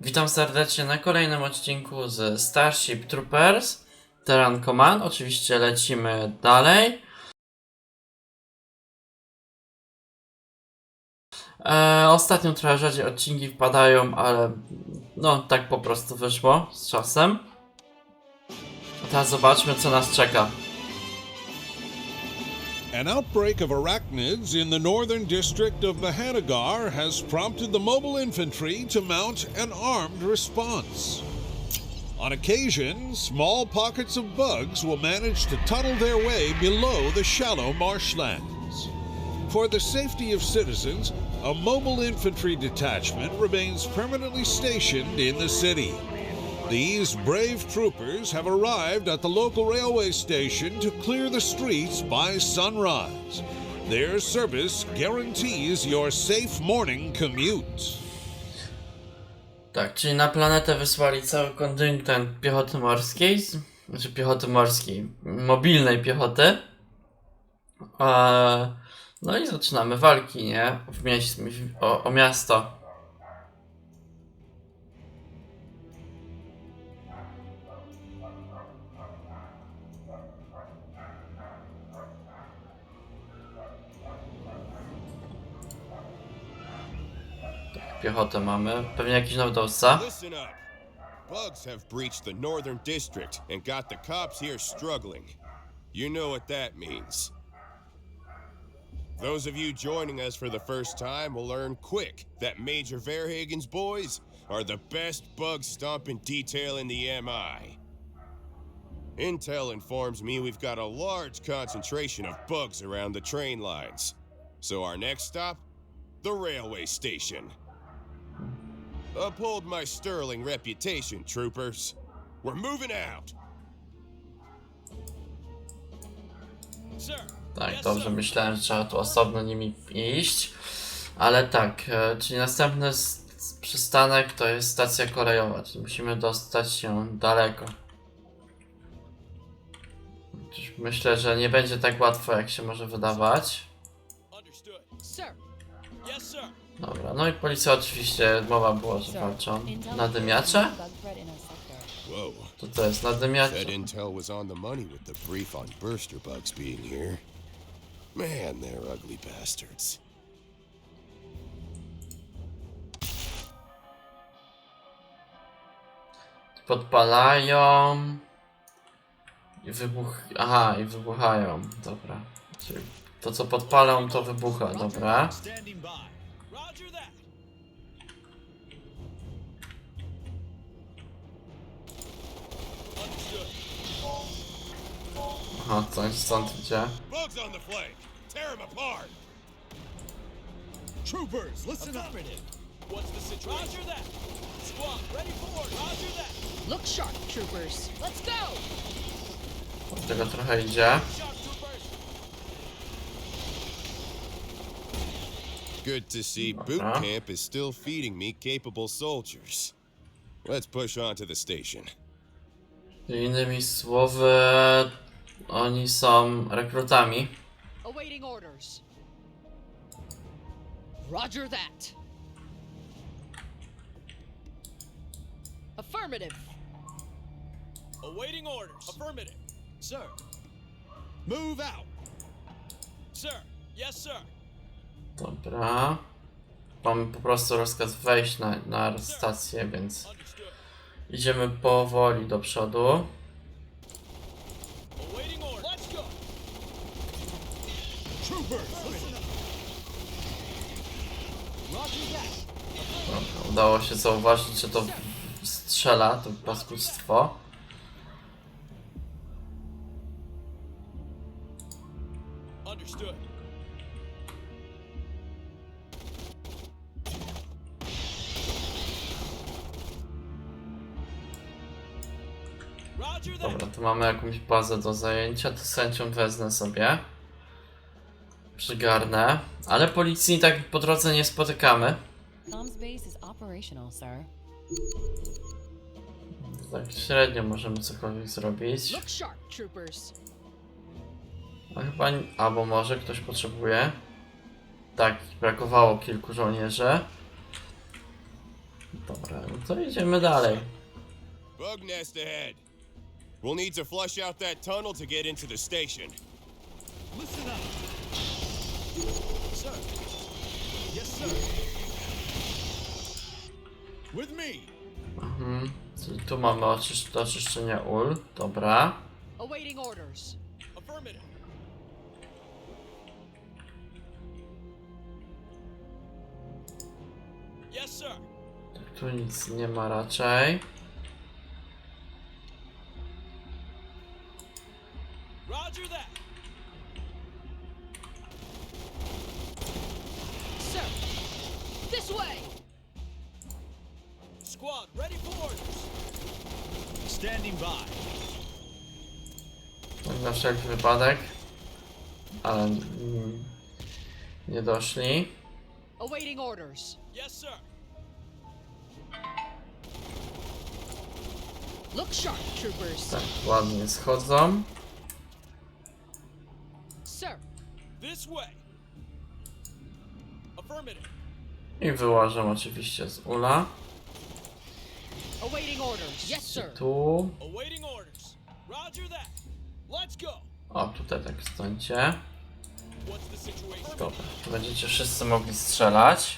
Witam serdecznie na kolejnym odcinku z Starship Troopers Terran Command. Oczywiście lecimy dalej. E, ostatnio trochę rzadziej odcinki wpadają, ale no tak po prostu wyszło z czasem. A teraz zobaczmy co nas czeka. An outbreak of arachnids in the northern district of Mahanagar has prompted the mobile infantry to mount an armed response. On occasion, small pockets of bugs will manage to tunnel their way below the shallow marshlands. For the safety of citizens, a mobile infantry detachment remains permanently stationed in the city. These brave troopers have arrived at the local railway station to clear the streets by sunrise. Their service guarantees your safe morning commute. Tak, czyli na planetę wysłali cały kontyngent piechoty morskiej, znaczy piechoty morskiej, mobilnej piechoty. No i zaczynamy walki, nie? W o, o miasto. Piechotę mamy. Pewnie jakiś nowy dowódca. Listen up. Bugs have breached the northern district and got the cops here struggling. You know what that means. Those of you joining us for the first time will learn quick that Major Verhagen's boys are the best bug stomping detail in the MI. Intel informs me we've got a large concentration of bugs around the train lines. So our next stop? The railway station. Uphold my sterling reputation, troopers. We're moving out. Tak, dobrze, myślałem, że trzeba tu osobno nimi iść. Ale tak, e, czyli następny s- przystanek to jest stacja kolejowa, czyli musimy dostać się daleko. Chociaż Myślę, że nie będzie tak łatwo, jak się może wydawać. Understood. Sir, Yes, sir. Dobra, no i policja oczywiście, mowa było, że walczą. Sector. Whoa. To to jest nadymiacze. Said Intel was on the money with the brief on burster bugs being here. Man, they're ugly bastards. Podpalają. I wybuch... Aha, i wybuchają. Dobra. Czyli to co podpalą, to wybucha, dobra. Aha, coś stąd idzie. Bugs on the flank. Tear them apart. Troopers, listen Affirmative. What's the situation? Roger that. Squad, ready for orders. Roger that. Look sharp, troopers. Let's go! Od tego trochę idzie. Good to see boot Uh-huh. camp is still feeding me capable soldiers. Let's push on to the station. Innymi słowy, oni są rekrutami. Awaiting orders. Roger that. Affirmative. Awaiting orders. Affirmative. Sir. Move out. Sir. Yes, sir. Dobra. Mamy po prostu rozkaz wejść na, na stację, więc idziemy powoli do przodu. Awaiting orders. Let's go. Troopers, listen up. Roger that. Udało się zauważyć, że to strzela, to paskudztwo. Dobra, tu mamy jakąś bazę do zajęcia, to chęcią wezmę sobie. Przygarnę. Ale policji tak po drodze nie spotykamy. Comms base is operational, sir. Tak średnio możemy cokolwiek zrobić. Look sharp, troopers. A chyba... Albo może ktoś potrzebuje. Tak, brakowało kilku żołnierzy. Dobra. Dobra, no to idziemy dalej. Bug nest ahead. We'll need to flush out that tunnel to get into the station. Listen up. Sir. Yes, sir. With me. Mhm. Czyli tu mamy oczysz- do oczyszczenia ul. Dobra. Awaiting orders. Affirmative. Yes, sir. Tu nic nie ma raczej. Wszelki wypadek. Ale nie doszli. Awaiting orders. Yes, sir. Look sharp, troopers. Tak, ładnie schodzą. Sir. This way. Affirmative. I wyłażą oczywiście z ula. Awaiting orders. Yes, sir. Tu. Awaiting orders. Roger that. O, tutaj tak stońcie. Dobra, tu będziecie wszyscy mogli strzelać.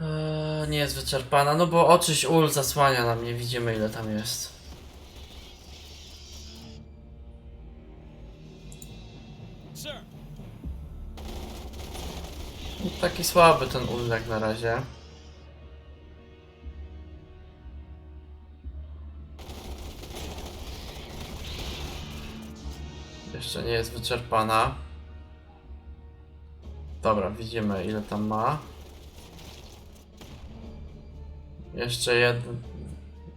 Eee, nie jest wyczerpana, no bo oczyś ul zasłania nam, nie widzimy ile tam jest. I taki słaby ten ul jak na razie. Jeszcze nie jest wyczerpana. Dobra, widzimy ile tam ma. Jeszcze jedna.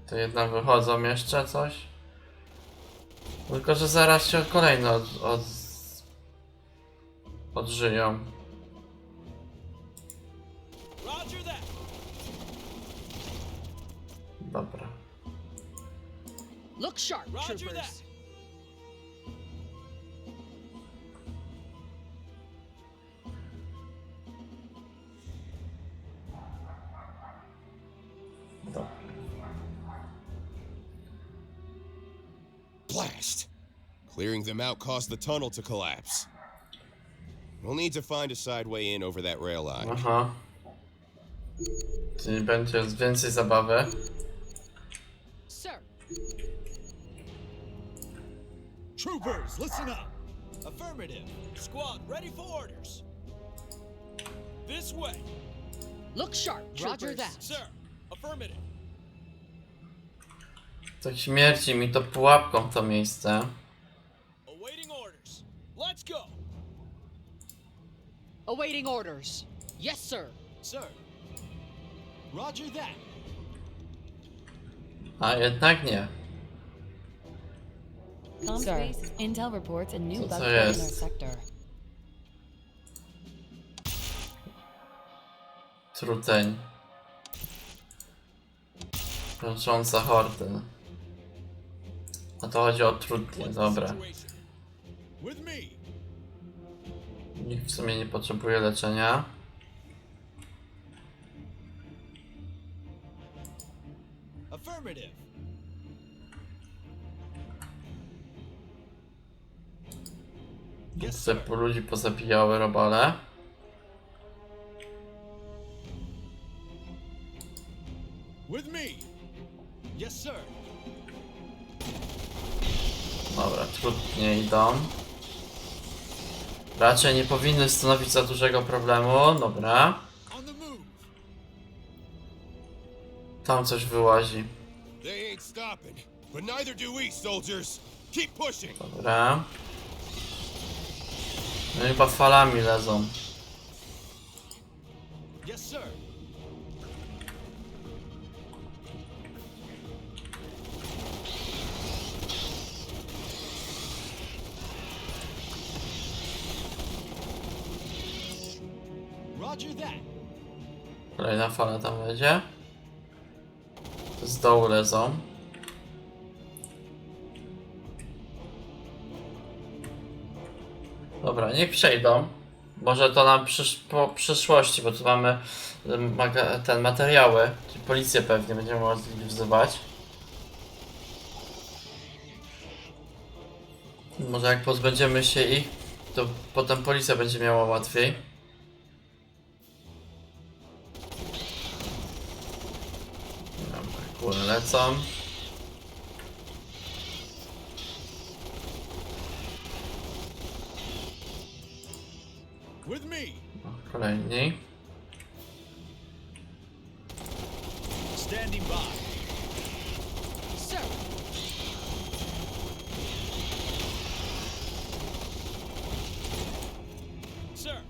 To jedna wychodzą jeszcze coś. Tylko, że zaraz się kolejne od, od, odżyją. Dobra. Look sharp, Roger troopers. Blast! Clearing them out caused the tunnel to collapse. We'll need to find a side way in over that rail line. Aha. Czyli będzie więcej zabawy. Sir. Troopers, listen up. Affirmative. Squad, ready for orders. This way. Look sharp, Roger that. Sir. Affirmative. Tak śmierci mi to pułapką to miejsce. Awaiting orders. Let's go. Awaiting orders. Yes, sir. Sir. Roger that. A jednak nie. Sir. intel reports a new bug to in our sector. Truteń. Krącząca hordy. A to chodzi o trutnie, What's dobra. Nikt w sumie nie potrzebuje leczenia. Sir. po ludzi pozabijały robale. With me. Yes, sir. Dobra, trudnie idą. Raczej nie powinny stanowić za dużego problemu. Dobra. Tam coś wyłazi. Dobra. No chyba falami lezą. Yes, sir. Fala tam będzie. Z dołu lezą. Dobra, niech przejdą. Może to nam przysz po przyszłości, bo tu mamy ten materiały, czyli policję pewnie będziemy mogli wzywać. Może jak pozbędziemy się ich, to potem policja będzie miała łatwiej. Kule lecą. With me. O, Kolejni. Standing by. Sir. Sir.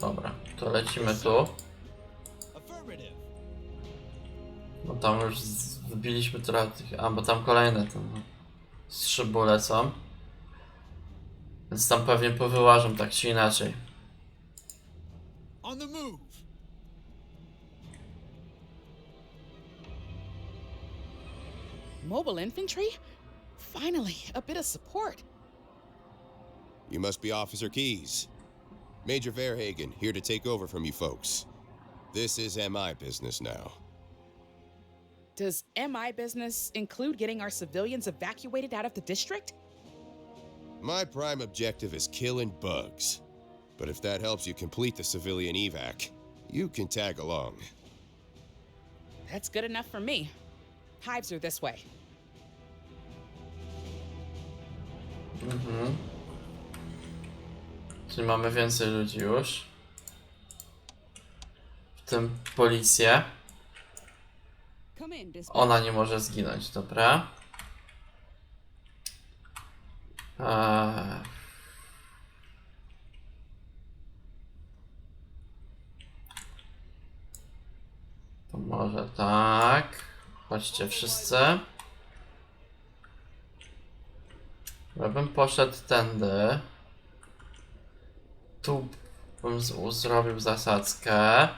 Dobra, to lecimy tu. Tam już z- wybiliśmy trochę tych. A, bo tam kolejne tam no, z szybu lecą. Więc tam pewnie powyłażą tak czy inaczej. On the move. Mobile infantry? Finally, a bit of support. You must be Officer Keys. Major Verhagen, here to take over from you folks. This is MI business now. Does MI business include getting our civilians evacuated out of the district? My prime objective is killing bugs. But if that helps you complete the civilian evac, you can tag along. That's good enough for me. Hives are this way. Mhm. Czyli mamy więcej ludzi już. W tym policję. Ona nie może zginąć, dobra. Eee. To może tak. Chodźcie wszyscy. Ja bym poszedł tędy. Tu bym zrobił zasadzkę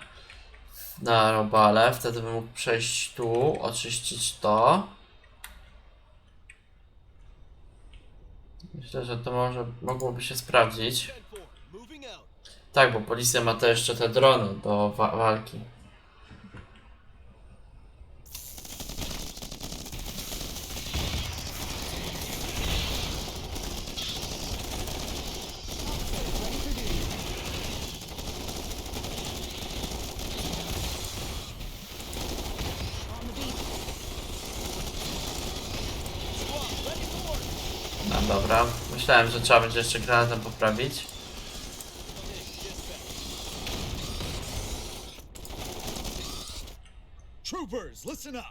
na robale, wtedy bym mógł przejść tu, oczyścić to. Myślę, że to może mogłoby się sprawdzić. Tak, bo policja ma też jeszcze te drony do wa walki. Dobra, myślałem, że trzeba będzie jeszcze granatem poprawić. Troopers, listen up.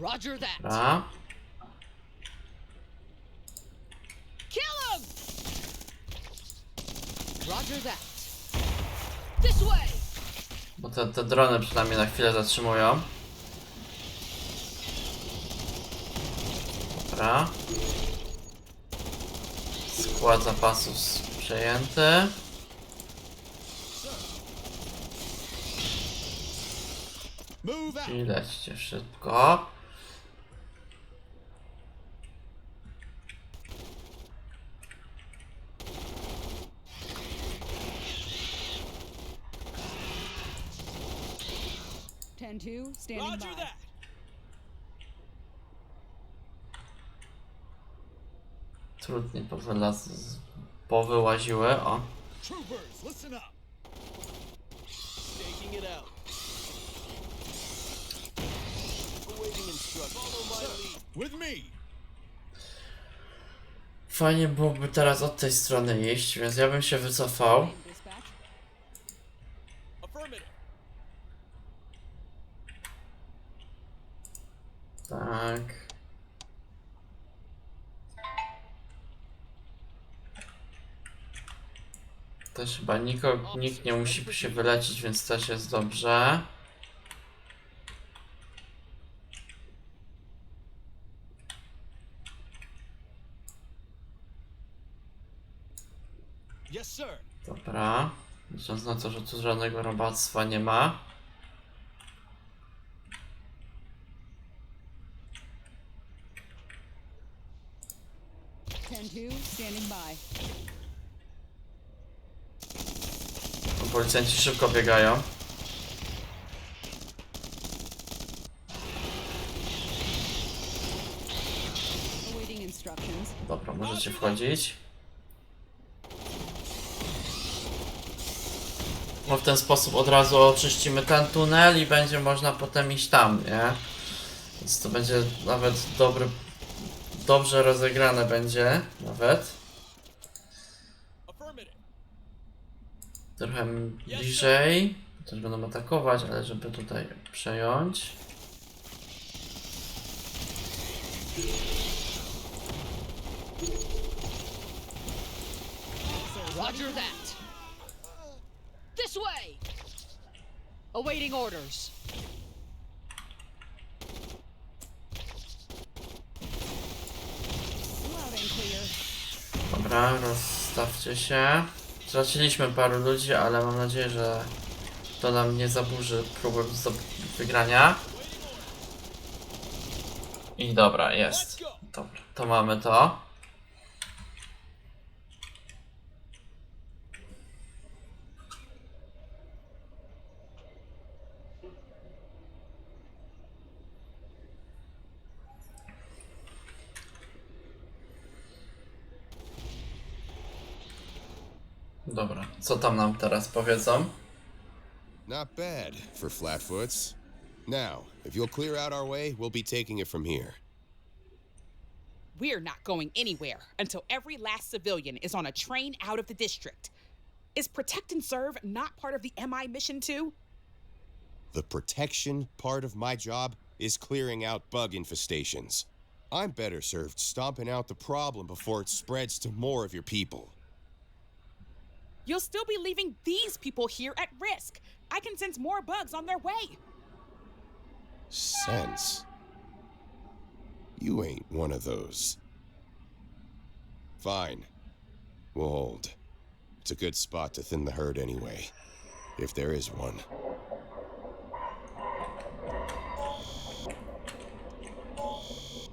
Roger that. Dobra. Kill him! Roger that. This way! Bo te, te drony przynajmniej na chwilę zatrzymują. Dobra. Skład zapasów przejęty. Move out. I lećcie szybko. Ten two, standing Roger by. that. Trudniej powylaz... z- powyłaziły. O. Troopers, listen up. Staking it out. Awaiting instructions. Follow my lead. With me. Fajnie byłoby teraz od tej strony iść, więc ja bym się wycofał. Dispatch. Affirmative. Tak. Też chyba niko, nikt nie musi się wylecieć, więc też jest dobrze. Dobra. Licząc na to, że tu żadnego robactwa nie ma. Ten two, standing by. Policjanci szybko biegają. Dobra, możecie wchodzić. Bo w ten sposób od razu oczyścimy ten tunel i będzie można potem iść tam, nie? Więc to będzie nawet dobry, dobrze rozegrane będzie nawet. Affirmative. Trochę bliżej. Też będą atakować, ale żeby tutaj przejąć. Roger that. This way. Awaiting orders. Dobra, rozstawcie się. Straciliśmy paru ludzi, ale mam nadzieję, że to nam nie zaburzy próby wygrania. I dobra, jest. Dobra, to mamy to. Co tam nam teraz powiedzą? Not bad for Flatfoots. Now, if you'll clear out our way, we'll be taking it from here. We're not going anywhere until every last civilian is on a train out of the district. Is protect and serve not part of the MI mission too? The protection part of my job is clearing out bug infestations. I'm better served stomping out the problem before it spreads to more of your people. You'll still be leaving these people here at risk. I can sense more bugs on their way. Sense. You ain't one of those. Fine. We'll hold. It's a good spot to thin the herd anyway. If there is one.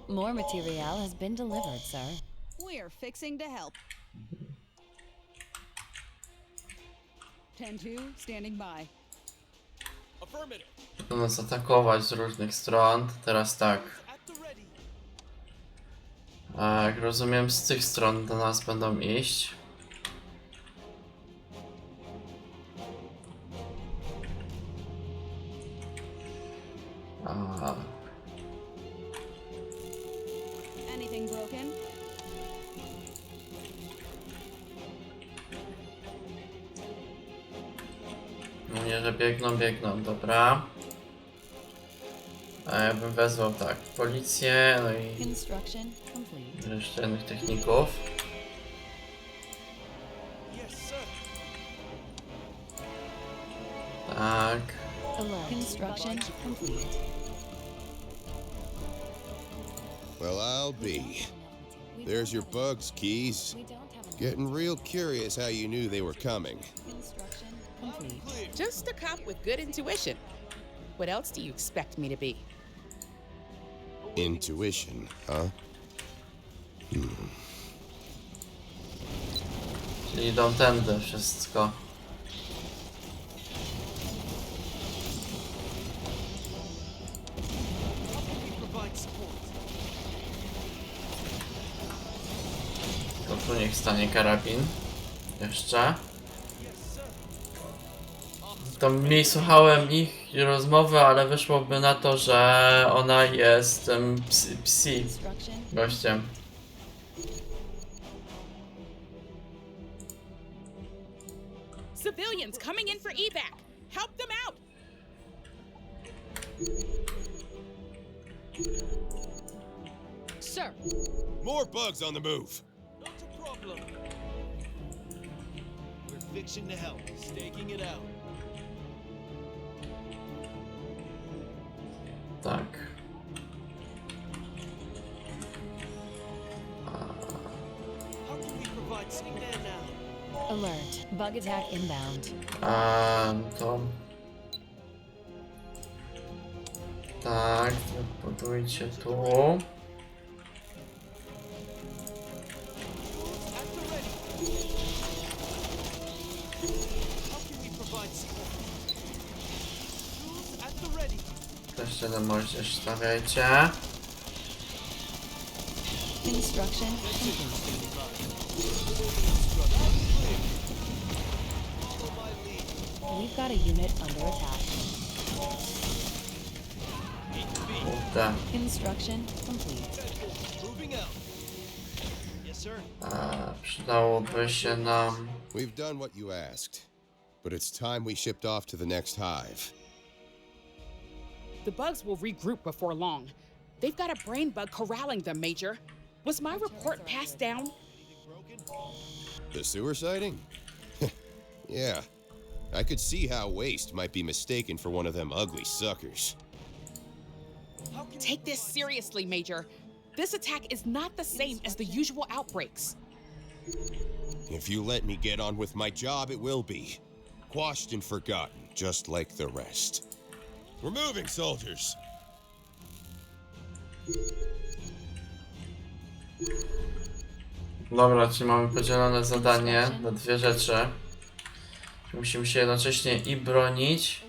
More material has been delivered, sir. We're fixing to help. 10-2, standing by. Affirmative. Będą nas atakować z różnych stron. Teraz tak. At the ready. A jak rozumiem, z tych stron do nas będą iść. Biegną, biegną, dobra. A ja bym wezwał tak, policję, no i Construction complete. jeszcze innych techników. Tak. Construction complete. Well, I'll be. There's your bugs, Keys. We don't have a Getting real curious how you knew they were coming. Just a cop with good intuition. What else do you expect me to be? Intuition, huh? Czyli idą tędy wszystko. To tu niech stanie karabin. Jeszcze. Tam mniej słuchałem ich rozmowy, ale wyszłoby na to, że ona jest tym psi, psi gościem. Civilians coming in for evac. Help them out. Sir. More bugs on the move. Not a problem. We're fixing to help. Staking it out. Tak. Alert. Bug attack inbound. A to. Tak, budujcie tu. Jeszcze na moździerz stawiajcie. Construction. We've got a unit under attack. Kurde. Construction complete. Moving. Yes, sir. Przydałoby się nam... We've done what you asked, but it's time we shipped off to the next hive. The bugs will regroup before long. They've got a brain bug corralling them, Major. Was my report passed down? The sewer sighting? yeah. I could see how Waste might be mistaken for one of them ugly suckers. Take this seriously, Major. This attack is not the same as the usual outbreaks. If you let me get on with my job, it will be. Quashed and forgotten, just like the rest. We're moving, soldiers. Dobra, czyli mamy podzielone zadanie na dwie rzeczy. Musimy się jednocześnie i bronić.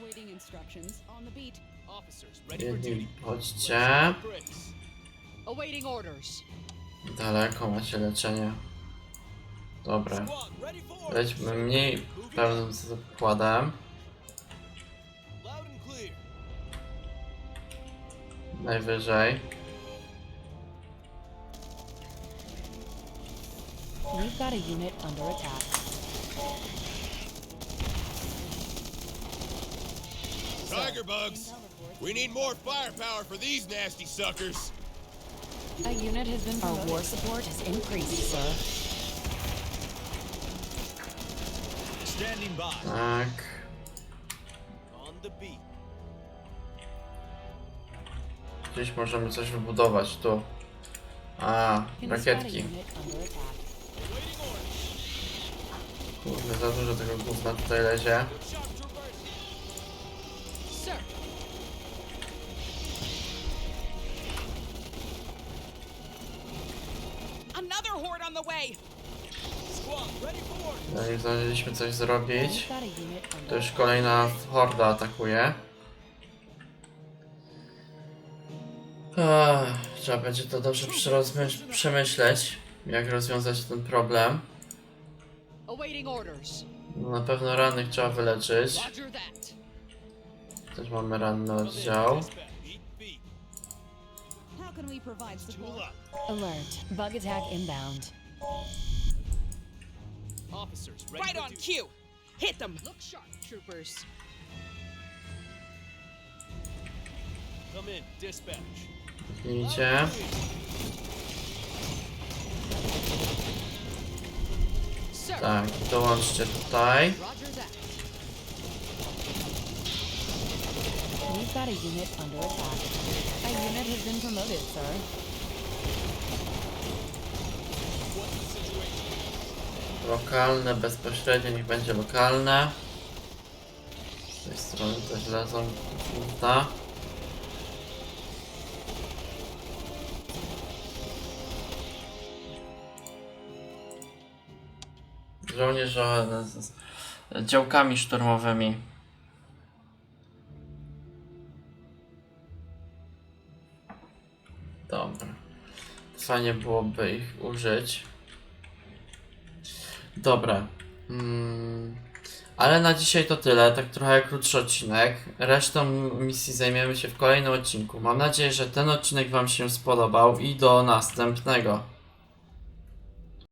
Jedni chodźcie. Daleko macie leczenie. Dobra. Lećmy mniej pełnym zakładem. Najwyżej. We've got a unit under attack. Tiger bugs! We need more firepower for these nasty suckers! A unit has been Our war support has increased, sir. Standing by. Tak. On the beat. Gdzieś możemy coś wybudować. Tu. A, rakietki. Kurde, za dużo tego gówna tutaj lezie. Zanim zdążyliśmy coś zrobić, to już kolejna horda atakuje. Trzeba będzie to dobrze przemyśleć, jak rozwiązać ten problem. No, na pewno rannych trzeba wyleczyć. Też mamy ranny oddział. Alert. Bug attack inbound. Officers, ready Right on cue! Hit them! Look sharp, troopers. Come in. Dispatch. Widzicie? Tak, dołączcie tutaj. We've got a unit under attack. A unit has been promoted, sir. Lokalne, bezpośrednio, niech będzie lokalne. Z tej strony też lecą gówna. Żołnierze z, z działkami szturmowymi. Dobra. Fajnie byłoby ich użyć. Dobra. Mm, ale na dzisiaj to tyle. Tak trochę krótszy odcinek. Resztą misji zajmiemy się w kolejnym odcinku. Mam nadzieję, że ten odcinek Wam się spodobał i do następnego.